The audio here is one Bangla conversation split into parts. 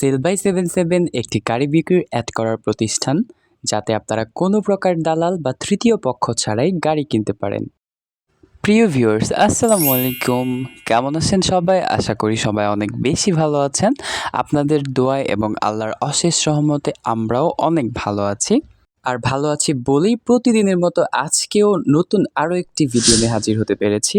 সেল বাই সেভেন সেভেন একটি গাড়ি বিক্রির অ্যাড করার প্রতিষ্ঠান, যাতে আপনারা কোনো প্রকার দালাল বা তৃতীয় পক্ষ ছাড়াই গাড়ি কিনতে পারেন। প্রিয় ভিউয়ার্স আসসালামু আলাইকুম। কেমন আছেন সবাই? আশা করি সবাই অনেক বেশি ভালো আছেন। আপনাদের দোয়ায় এবং আল্লাহর অশেষ সহমতে আমরাও অনেক ভালো আছি। আর ভালো আছি বলেই প্রতিদিনের মতো আজকেও নতুন আরও একটি ভিডিও নিয়ে হাজির হতে পেরেছি।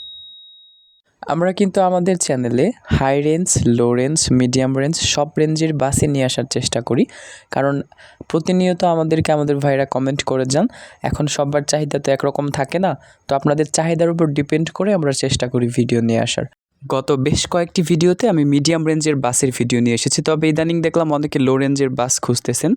আমরা কিন্তু আমাদের চ্যানেলে high range low range medium range সব রেঞ্জের বাসে নিয়ে আসার চেষ্টা করি। কারণ প্রতিনিয়ত আমাদেরকে আমাদের ভাইরা কমেন্ট করে যান, এখন সবার চাহিদা তো একরকম থাকে না, তো আপনাদের চাহিদার উপর ডিপেন্ড করে আমরা চেষ্টা করি ভিডিও নিয়ে আসার। গত বেশ কয়েকটি ভিডিওতে আমি মিডিয়াম রেঞ্জের বাসের ভিডিও নিয়ে এসেছি, তবে ইদানিং দেখলাম অনেকে লো রেঞ্জের বাস খুঁজতেছেন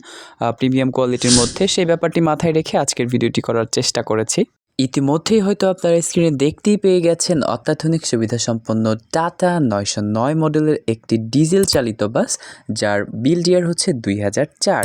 প্রিমিয়াম কোয়ালিটির মধ্যে। সেই ব্যাপারটি মাথায় রেখে আজকের ভিডিওটি করার চেষ্টা করেছি। ইতিমধ্যেই হয়তো আপনারা স্ক্রিনে দেখতেই পেয়ে গেছেন অত্যাধুনিক সুবিধাসম্পন্ন টাটা নয়শো নয় মডেলের একটি ডিজেল চালিত বাস যার বিল্ড ইয়ার হচ্ছে দুই হাজার চার।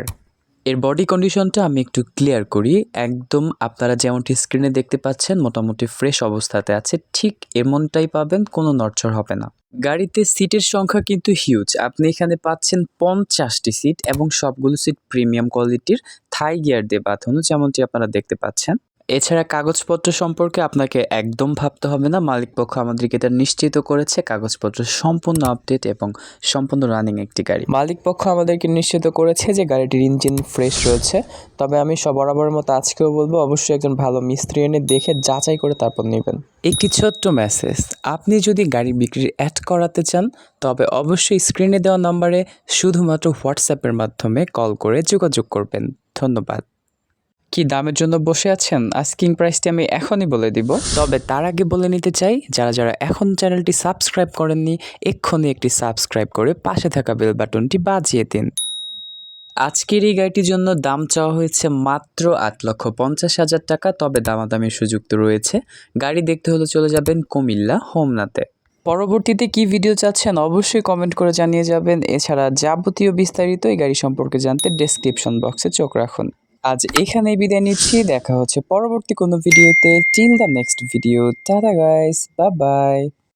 এর বডি কন্ডিশনটা আমি একটু ক্লিয়ার করি। একদম আপনারা যেমনটি স্ক্রিনে দেখতে পাচ্ছেন, মোটামুটি ফ্রেশ অবস্থাতে আছে। ঠিক এমনটাই পাবেন, কোনো নড়চড় হবে না। গাড়িতে সিটের সংখ্যা কিন্তু হিউজ আপনি এখানে পাচ্ছেন পঞ্চাশটি সিট এবং সবগুলো সিট প্রিমিয়াম কোয়ালিটির থাই গিয়ার দিয়ে বাঁধানো, যেমনটি আপনারা দেখতে পাচ্ছেন। এছাড়া কাগজপত্র সম্পর্কে আপনাকে একদম ভাবতে হবে না। মালিকপক্ষ আমাদেরকে এটা নিশ্চিত করেছে। কাগজপত্র সম্পূর্ণ আপডেট এবং সম্পূর্ণ রানিং একটি গাড়ি। মালিকপক্ষ আমাদেরকে নিশ্চিত করেছে যে গাড়িটির ইঞ্জিন ফ্রেশ রয়েছে। তবে আমি সব বরাবরের মতো আজকেও বলব, অবশ্যই একজন ভালো মিস্ত্রি এনে দেখে যাচাই করে তারপর নেবেন। একটি ছোট্ট মেসেজ আপনি যদি গাড়ি বিক্রির অ্যাড করাতে চান, তবে অবশ্যই স্ক্রিনে দেওয়া নম্বরে শুধুমাত্র হোয়াটসঅ্যাপের মাধ্যমে কল করে যোগাযোগ করবেন। ধন্যবাদ। কি দামের জন্য বসে আছেন? আস্কিং প্রাইসটি আমি এখনই বলে দিব। তবে তার আগে বলে নিতে চাই, যারা যারা এখন চ্যানেলটি সাবস্ক্রাইব করেননি, এক্ষুনি একটি সাবস্ক্রাইব করে পাশে থাকা বেল বাটনটি বাজিয়ে দিন। আজকের এই গাড়িটির জন্য দাম চাওয়া হয়েছে মাত্র আট লক্ষ পঞ্চাশ হাজার টাকা, তবে দামাদামির সুযোগ তো রয়েছে। গাড়ি দেখতে হলে চলে যাবেন কুমিল্লা, হোমনাতে। পরবর্তীতে কি ভিডিও চাচ্ছেন অবশ্যই কমেন্ট করে জানিয়ে যাবেন। এছাড়া যাবতীয় বিস্তারিত এই গাড়ি সম্পর্কে জানতে ডেসক্রিপশন বক্সে চোখ রাখুন। আজ এখানেই বিদায় নিচ্ছি, দেখা হচ্ছে পরবর্তী কোনো ভিডিওতে। Till the next video tata guys bye bye